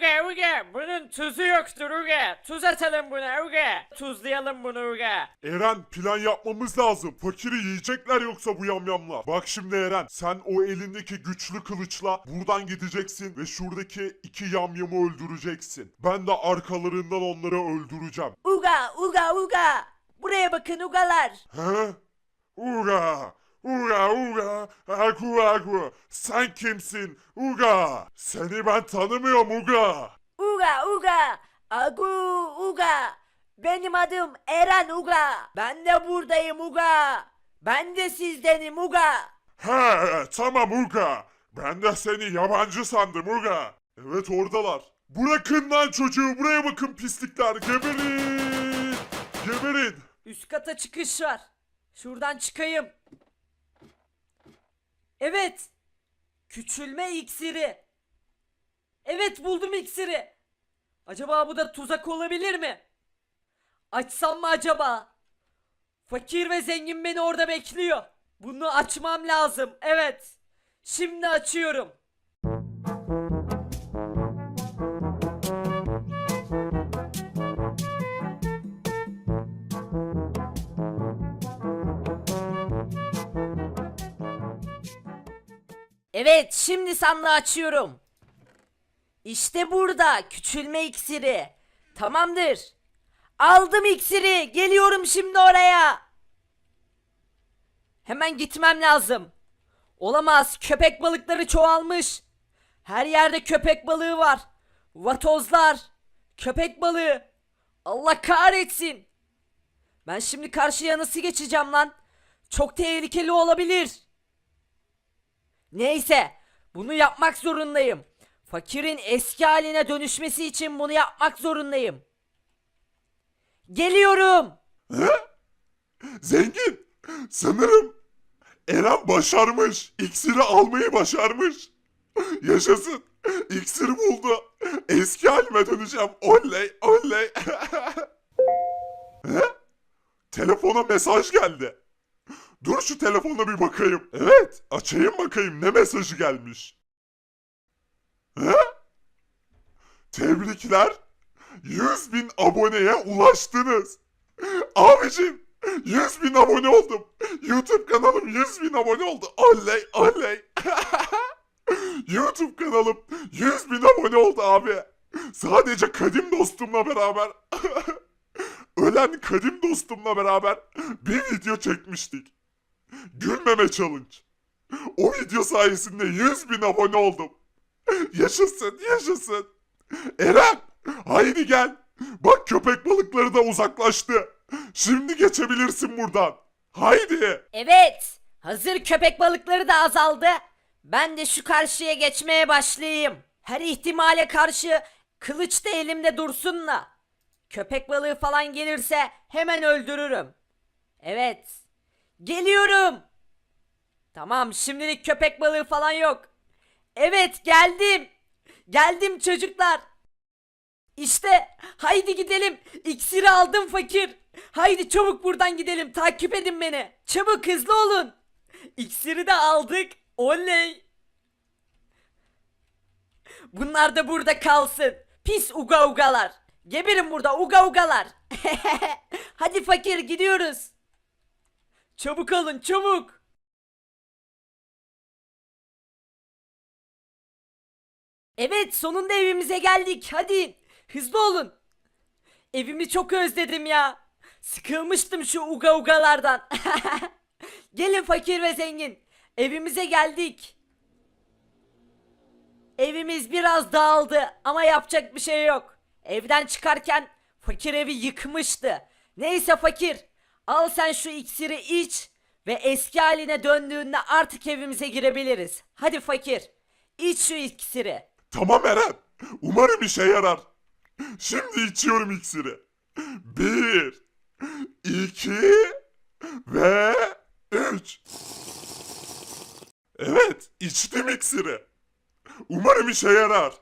Uga uga bunun tuzu yoktur uga. Tuz atalım buna uga. Tuzlayalım bunu uga. Eren plan yapmamız lazım. Fakiri yiyecekler yoksa bu yamyamlar. Bak şimdi Eren sen o elindeki güçlü kılıçla buradan gideceksin ve şuradaki iki yamyamı öldüreceksin. Ben de arkalarından onları öldüreceğim. Uga uga uga. Buraya bakın ugalar. He? Uga! Uga uga! Aku aku! Sen kimsin? Uga! Seni ben tanımıyorum Uga! Uga uga. Agu uga. Benim adım Eren Uga. Ben de buradayım Uga. Ben de sizdenim Uga. He tamam Uga. Ben de seni yabancı sandım Uga. Evet oradalar. Bırakın lan çocuğu buraya bakın pislikler. Geberin. Geberin. Üst kata çıkış var. Şuradan çıkayım. Evet. Küçülme iksiri. Evet buldum iksiri. Acaba bu da tuzak olabilir mi? Açsam mı acaba? Fakir ve zengin beni orada bekliyor. Bunu açmam lazım. Evet. Şimdi açıyorum. Evet, şimdi sandığı açıyorum. İşte burada küçülme iksiri. Tamamdır. Aldım iksiri. Geliyorum şimdi oraya. Hemen gitmem lazım. Olamaz. Köpek balıkları çoğalmış. Her yerde köpek balığı var. Vatozlar. Köpek balığı. Allah kahretsin. Ben şimdi karşıya nasıl geçeceğim lan? Çok tehlikeli olabilir. Neyse, bunu yapmak zorundayım. Fakirin eski haline dönüşmesi için bunu yapmak zorundayım. Geliyorum. Zengin. Sanırım Eren başarmış. İksiri almayı başarmış. Yaşasın. İksiri buldu. Eski halime döneceğim. Oley oley. He? Telefona mesaj geldi. Dur şu telefona bir bakayım. Evet açayım bakayım ne mesajı gelmiş. He? Tebrikler. 100 bin aboneye ulaştınız. Abicim 100 bin abone oldum. YouTube kanalım 100 bin abone oldu. Oley oley. YouTube kanalım 100 bin abone oldu abi. Sadece kadim dostumla beraber. Ölen kadim dostumla beraber bir video çekmiştik. Gülmeme challenge. O video sayesinde 100 bin abone oldum. Yaşasın yaşasın. Eren haydi gel. Bak köpek balıkları da uzaklaştı. Şimdi geçebilirsin buradan. Haydi. Evet, hazır köpek balıkları da azaldı. Ben de şu karşıya geçmeye başlayayım. Her ihtimale karşı kılıç da elimde dursun da. Köpek balığı falan gelirse hemen öldürürüm. Evet. Geliyorum. Tamam, şimdilik köpek balığı falan yok. Evet, geldim. Geldim çocuklar. İşte haydi gidelim. İksiri aldım fakir. Haydi çabuk buradan gidelim. Takip edin beni. Çabuk hızlı olun. İksiri de aldık. Oley. Bunlar da burada kalsın. Pis uga ugalar. Geberin burada uga ugalar. Hadi fakir gidiyoruz. Çabuk olun çabuk. Evet sonunda evimize geldik. Hadi hızlı olun. Evimi çok özledim ya. Sıkılmıştım şu uga ugalardan. Gelin fakir ve zengin. Evimize geldik. Evimiz biraz dağıldı ama yapacak bir şey yok. Evden çıkarken fakir evi yıkmıştı. Neyse fakir. Al sen şu iksiri iç ve eski haline döndüğünde artık evimize girebiliriz. Hadi fakir. İç şu iksiri. Tamam Eren. Umarım işe yarar. Şimdi içiyorum iksiri. Bir, iki ve üç. Evet, içtim iksiri. Umarım işe yarar.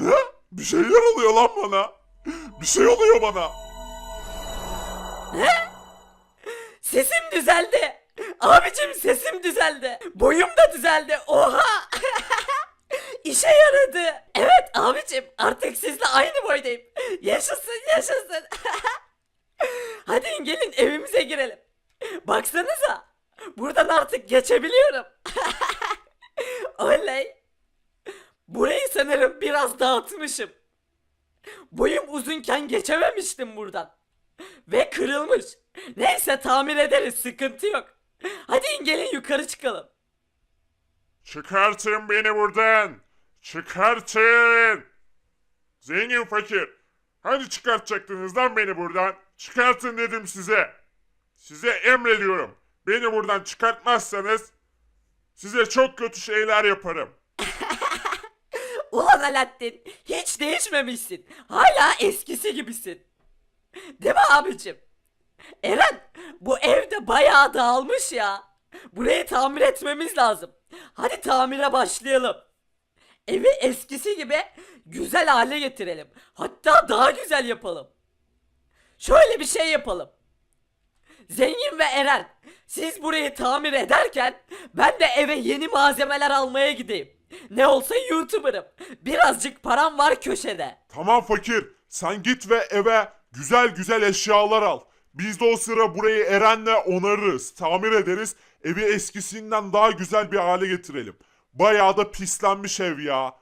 Ha? Bir şeyler oluyor lan bana. Bir şey oluyor bana. Sesim düzeldi. Abicim sesim düzeldi. Boyum da düzeldi. Oha. işe yaradı. Evet abicim artık sizle aynı boydayım. Yaşasın yaşasın. Hadi gelin evimize girelim. Baksanıza. Buradan artık geçebiliyorum. Oley. Burayı sanırım biraz dağıtmışım. Boyum uzunken geçememiştim buradan. Ve kırılmış. Neyse tamir ederiz sıkıntı yok. Hadi gelin yukarı çıkalım. Çıkartın beni buradan. Çıkartın. Zengin fakir. Hani çıkartacaktınız lan beni buradan? Çıkartın dedim size. Size emrediyorum. Beni buradan çıkartmazsanız size çok kötü şeyler yaparım. Ulan Alaaddin hiç değişmemişsin. Hala eskisi gibisin. Değil mi abicim? Eren bu evde bayağı dağılmış ya. Burayı tamir etmemiz lazım. Hadi tamire başlayalım. Evi eskisi gibi güzel hale getirelim. Hatta daha güzel yapalım. Şöyle bir şey yapalım. Zengin ve Eren, siz burayı tamir ederken ben de eve yeni malzemeler almaya gideyim. Ne olsa YouTuber'ım. Birazcık param var köşede. Tamam fakir. Sen git ve eve güzel güzel eşyalar al. Biz de o sıra burayı Eren'le onarırız, tamir ederiz. Evi eskisinden daha güzel bir hale getirelim. Bayağı da pislenmiş ev ya.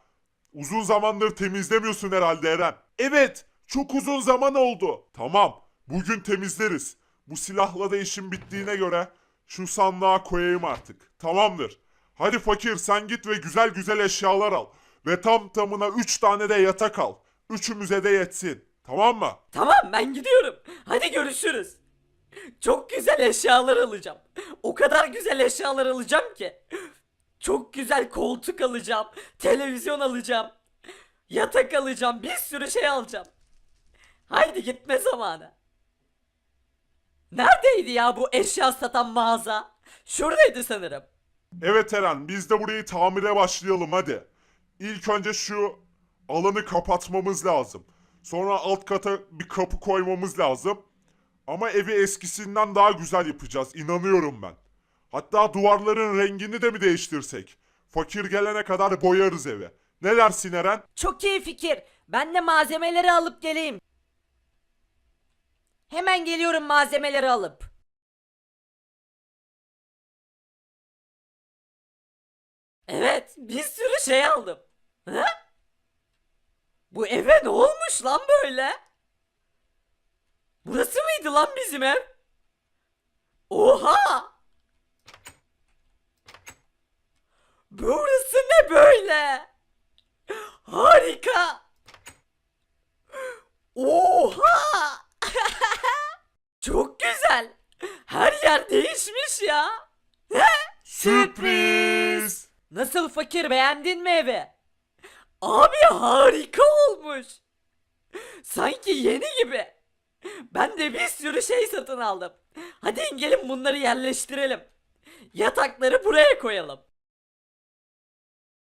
Uzun zamandır temizlemiyorsun herhalde Eren. Evet, çok uzun zaman oldu. Tamam, bugün temizleriz. Bu silahla da işim bittiğine göre şu sandığa koyayım artık. Tamamdır. Hadi fakir sen git ve güzel güzel eşyalar al. Ve tam tamına 3 tane de yatak al. Üçümüze de yetsin. Tamam mı? Tamam ben gidiyorum. Hadi görüşürüz. Çok güzel eşyalar alacağım. O kadar güzel eşyalar alacağım ki. Çok güzel koltuk alacağım. Televizyon alacağım. Yatak alacağım. Bir sürü şey alacağım. Haydi gitme zamanı. Neredeydi ya bu eşya satan mağaza? Şuradaydı sanırım. Evet Eren biz de burayı tamire başlayalım hadi. İlk önce şu alanı kapatmamız lazım. Sonra alt kata bir kapı koymamız lazım. Ama evi eskisinden daha güzel yapacağız inanıyorum ben. Hatta duvarların rengini de mi değiştirsek? Fakir gelene kadar boyarız evi. Ne dersin Eren? Çok iyi fikir. Ben de malzemeleri alıp geleyim. Hemen geliyorum malzemeleri alıp. Evet, bir sürü şey aldım. Ha? Bu eve ne olmuş lan böyle? Burası mıydı lan bizim ev? Oha! Burası ne böyle? Harika! Oha! Çok güzel. Her yer değişmiş ya. Sürpriz! Nasıl fakir beğendin mi evi? Abi harika olmuş. Sanki yeni gibi. Ben de bir sürü şey satın aldım. Hadi gelin bunları yerleştirelim. Yatakları buraya koyalım.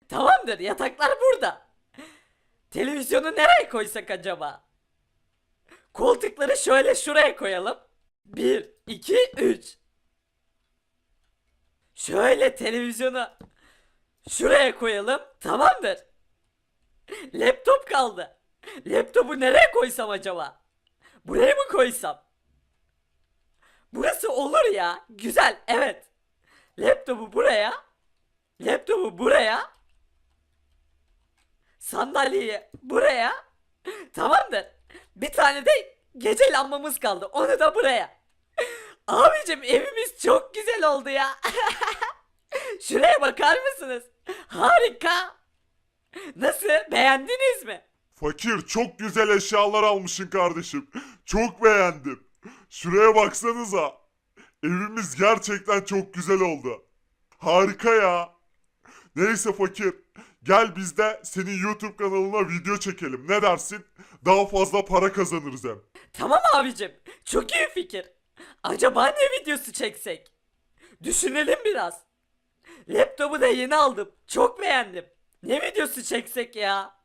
Tamamdır yataklar burada. Televizyonu nereye koysak acaba? Koltukları şöyle şuraya koyalım. 1, 2, 3. Şöyle televizyonu şuraya koyalım. Tamamdır. Laptop kaldı. Laptopu nereye koysam acaba? Buraya mı koysam? Burası olur ya. Güzel, evet. Laptopu buraya. Laptopu buraya. Sandalyeyi buraya. Tamamdır. Bir tane de gece lambamız kaldı. Onu da buraya. Abicim evimiz çok güzel oldu ya. Şuraya bakar mısınız? Harika. Nasıl? Beğendiniz mi? Fakir çok güzel eşyalar almışsın kardeşim. Çok beğendim. Şuraya baksanıza. Evimiz gerçekten çok güzel oldu. Harika ya. Neyse fakir. Gel biz de senin YouTube kanalına video çekelim. Ne dersin? Daha fazla para kazanırız hem. Tamam abicim. Çok iyi fikir. Acaba ne videosu çeksek? Düşünelim biraz. Laptopu da yeni aldım. Çok beğendim. Ne videosu çeksek ya?